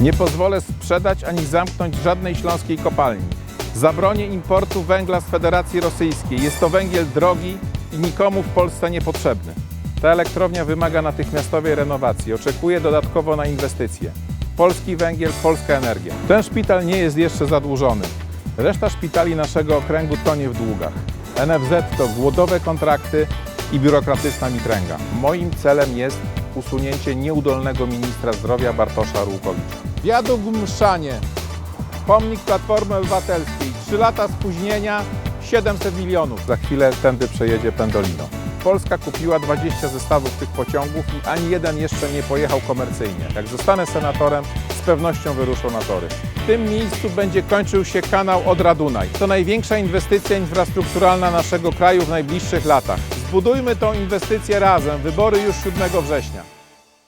Nie pozwolę sprzedać ani zamknąć żadnej śląskiej kopalni. Zabronię importu węgla z Federacji Rosyjskiej. Jest to węgiel drogi i nikomu w Polsce niepotrzebny. Ta elektrownia wymaga natychmiastowej renowacji. Oczekuje dodatkowo na inwestycje. Polski węgiel, polska energia. Ten szpital nie jest jeszcze zadłużony. Reszta szpitali naszego okręgu tonie w długach. NFZ to głodowe kontrakty i biurokratyczna mitręga. Moim celem jest usunięcie nieudolnego ministra zdrowia Bartosza Rółkowicza. Wiaduk Mszanie. Pomnik Platformy Obywatelskiej. 3 lata spóźnienia, 700 milionów. Za chwilę tędy przejedzie Pendolino. Polska kupiła 20 zestawów tych pociągów i ani jeden jeszcze nie pojechał komercyjnie. Jak zostanę senatorem, z pewnością wyruszą na tory. W tym miejscu będzie kończył się kanał Odra-Dunaj. To największa inwestycja infrastrukturalna naszego kraju w najbliższych latach. Zbudujmy tą inwestycję razem. Wybory już 7 września.